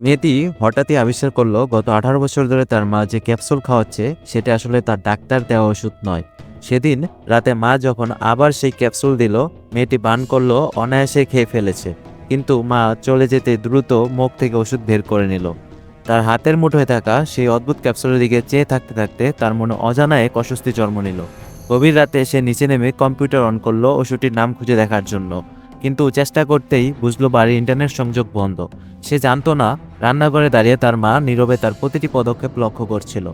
মেয়েটি হঠাৎই আবিষ্কার করল, গত আঠারো বছর ধরে তার মা যে ক্যাপসুল খাওয়াচ্ছে, সেটা আসলে তার ডাক্তার দেওয়া ওষুধ নয়। সেদিন রাতে মা যখন আবার সেই ক্যাপসুল দিল, মেয়েটি বান করল, অনায়াসে খেয়ে ফেলেছে। কিন্তু মা চলে যেতে দ্রুত মুখ থেকে ওষুধ বের করে নিল। তার হাতের মুঠোয় থাকা সেই অদ্ভুত ক্যাপসুলের দিকে চেয়ে থাকতে থাকতে তার মনে অজানায় এক অস্বস্তি জন্ম নিল। গভীর রাতে সে নিচে নেমে কম্পিউটার অন করল ওষুধটির নাম খুঁজে দেখার জন্য। কিন্তু চেষ্টা করতেই বুঝলো বাড়ির ইন্টারনেট সংযোগ বন্ধ। সে জানতো না, রান্নাঘরে দাঁড়িয়ে তার মা নীরবে তার প্রতিটি পদক্ষেপ লক্ষ্য করছিল।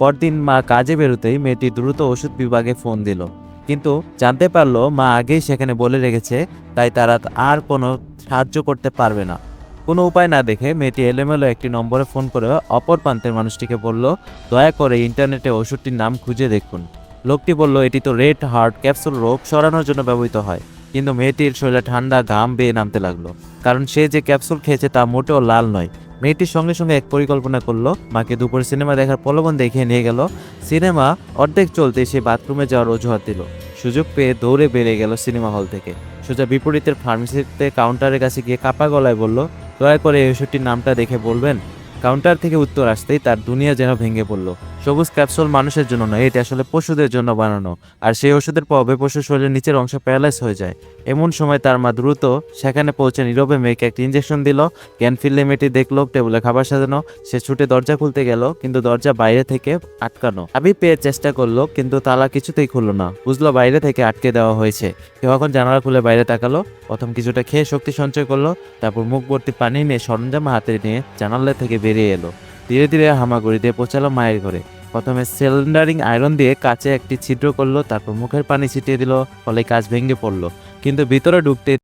পরদিন মা কাজে বেরোতেই মেয়েটি দ্রুত ওষুধ বিভাগে ফোন দিল। কিন্তু জানতে পারল মা আগেই সেখানে বলে রেখেছে, তাই তারা আর কোনো সাহায্য করতে পারবে না। কোনো উপায় না দেখে মেয়েটি এলোমেলো একটি নম্বরে ফোন করে অপর প্রান্তের মানুষটিকে বলল, দয়া করে ইন্টারনেটে ওষুধটির নাম খুঁজে দেখুন। লোকটি বলল, এটি তো রেড হার্ট ক্যাপসুল রোগ সরানোর জন্য ব্যবহৃত হয়। কিন্তু মেয়েটির শরীরে ঠান্ডা ঘাম বেয়ে নামতে লাগল। কারণ সে যে ক্যাপসুল খেয়েছে তা মোটেও লাল নয়। মেয়েটির সঙ্গে সঙ্গে এক পরিকল্পনা করল, মাকে দুপুরে সিনেমা দেখার প্রলোভন দেখিয়ে নিয়ে গেল। সিনেমা অর্ধেক চলতে সে বাথরুমে যাওয়ার অজুহাত দিল। সুযোগ পেয়ে দৌড়ে বেড়ে গেল সিনেমা হল থেকে। সোজা বিপরীতের ফার্মেসিতে কাউন্টারের কাছে গিয়ে কাপা গলায় বলল, দয়া করে এই ওষুধটির নামটা দেখে বলবেন? কাউন্টার থেকে উত্তর আসতেই তার দুনিয়া যেন ভেঙে পড়ল। সবুজ ক্যাপসুল মানুষের জন্য নয়, এটি আসলে পশুদের জন্য বানানো। আর সেই ওষুধের প্রভাবে পশুর শরীরের নিচের অংশ প্যারালাইজ হয়ে যায়। এমন সময় তার মা দ্রুত সেখানে পৌঁছে নীরবে মেয়েকে একটি ইঞ্জেকশন দিল, জ্ঞান ফিরলে মেয়েটি দেখল, টেবিলে খাবার সাজানো। সে ছুটে দরজা খুলতে গেল, কিন্তু দরজা বাইরে থেকে আটকানো। আবি পেয়ে চেষ্টা করল, কিন্তু তালা কিছুতেই খুললো না। বুঝলো বাইরে থেকে আটকে দেওয়া হয়েছে। কেউ এখন জানালা খুলে বাইরে তাকালো, প্রথম কিছুটা খেয়ে শক্তি সঞ্চয় করল, তারপর মুখ ভর্তি পানি নিয়ে সরঞ্জাম হাতে নিয়ে জানালা থেকে বেরিয়ে এলো। ধীরে ধীরে হামাগুড়ি দিয়ে পৌঁছালো মায়ের ঘরে। প্রথমে সিলিন্ডারিং আয়রন দিয়ে কাছে একটি ছিদ্র করল, তারপর মুখের পানি ছিটিয়ে দিল, ফলে কাজ ভেঙে পড়ল। কিন্তু ভিতরে ঢুকতে